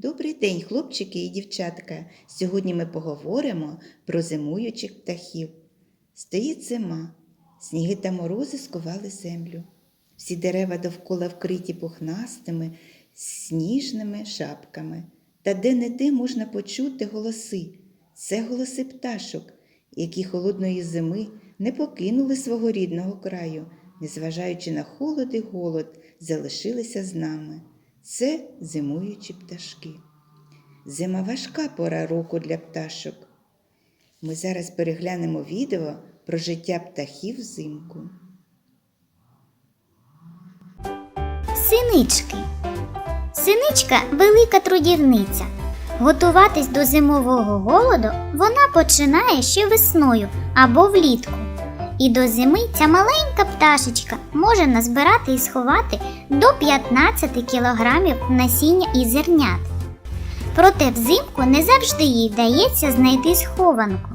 Добрий день, хлопчики і дівчатка. Сьогодні ми поговоримо про зимуючих птахів. Стоїть зима, сніги та морози скували землю. Всі дерева довкола вкриті пухнастими, сніжними шапками. Та де-не-де можна почути голоси. Це голоси пташок, які холодної зими не покинули свого рідного краю, незважаючи на холод і голод, залишилися з нами. Це зимуючі пташки. Зима важка пора року для пташок. Ми зараз переглянемо відео про життя птахів взимку. Синички. Синичка велика трудівниця. Готуватись до зимового голоду вона починає ще весною або влітку. І до зими ця маленька пташечка може назбирати і сховати до 15 кілограмів насіння і зернят. Проте взимку не завжди їй вдається знайти схованку.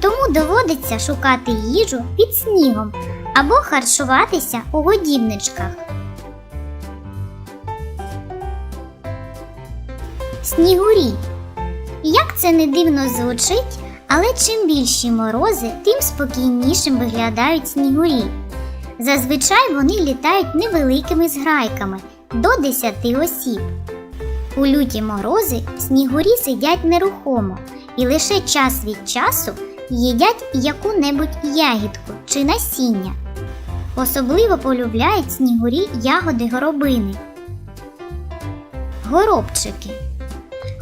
Тому доводиться шукати їжу під снігом або харчуватися у годівничках. Снігурі. Як це не дивно звучить, але чим більші морози, тим спокійнішим виглядають снігурі. Зазвичай вони літають невеликими зграйками до 10 осіб. У люті морози снігурі сидять нерухомо і лише час від часу їдять яку-небудь ягідку чи насіння. Особливо полюбляють снігурі ягоди горобини. Горобчики.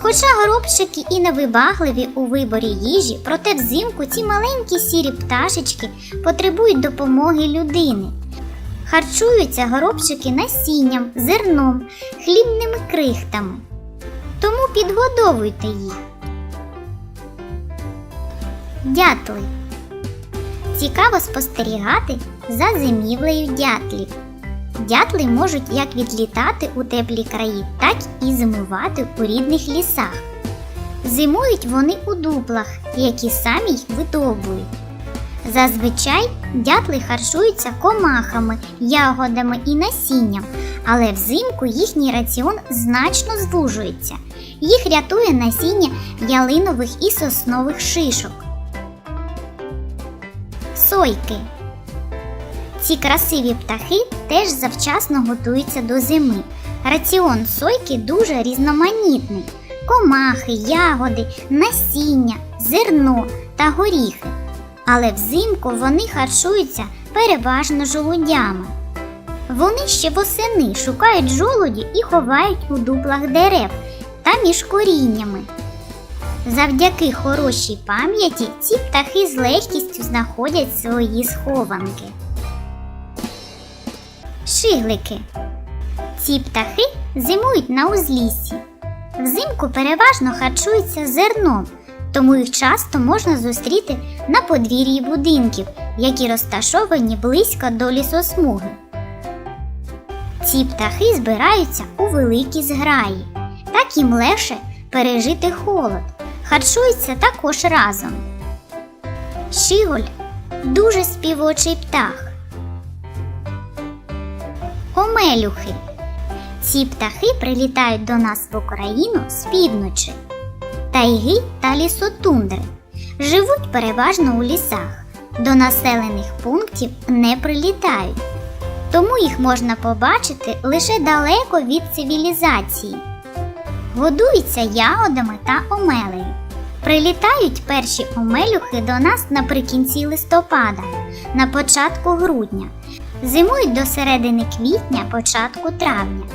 Хоча горобчики і невибагливі у виборі їжі, проте взимку ці маленькі сірі пташечки потребують допомоги людини. Харчуються горобчики насінням, зерном, хлібними крихтами. Тому підгодовуйте їх. Дятли. Цікаво спостерігати за зимівлею дятлів. Дятли можуть як відлітати у теплі краї, так і зимувати у рідних лісах. Зимують вони у дуплах, які самі й видовбують. Зазвичай дятли харчуються комахами, ягодами і насінням, але взимку їхній раціон значно звужується. Їх рятує насіння ялинових і соснових шишок. Сойки. Ці красиві птахи теж завчасно готуються до зими. Раціон сойки дуже різноманітний: комахи, ягоди, насіння, зерно та горіхи. Але взимку вони харчуються переважно жолудями. Вони ще восени шукають жолуді і ховають у дуплах дерев та між коріннями. Завдяки хорошій пам'яті ці птахи з легкістю знаходять свої схованки. Шиглики. Ці птахи зимують на узліссі. Взимку переважно харчуються зерном, тому їх часто можна зустріти на подвір'ї будинків, які розташовані близько до лісосмуги. Ці птахи збираються у великі зграї, так їм легше пережити холод, харчуються також разом. Щіголь дуже співочий птах. Омелюхи. Ці птахи прилітають до нас в Україну з півночі. Тайги та лісотундри. Живуть переважно у лісах. До населених пунктів не прилітають. Тому їх можна побачити лише далеко від цивілізації. Годуються ягодами та омелею. Прилітають перші омелюхи до нас наприкінці листопада, на початку грудня. Зимують до середини квітня, початку травня.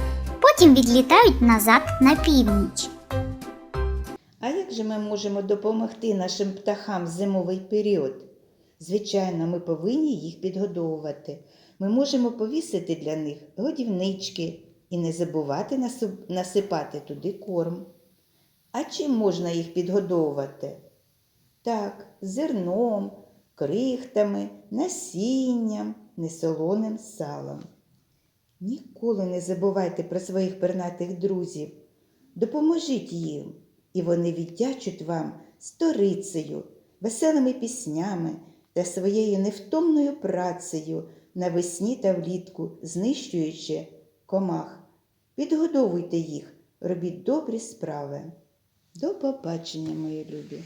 Потім відлітають назад на північ. А як же ми можемо допомогти нашим птахам зимовий період? Звичайно, ми повинні їх підгодовувати. Ми можемо повісити для них годівнички і не забувати насипати туди корм. А чим можна їх підгодовувати? Так, зерном, крихтами, насінням, несолоним салом. Ніколи не забувайте про своїх пернатих друзів. Допоможіть їм, і вони віддячуть вам сторицею, веселими піснями та своєю невтомною працею навесні та влітку, знищуючи комах. Підгодовуйте їх, робіть добрі справи. До побачення, мої любі!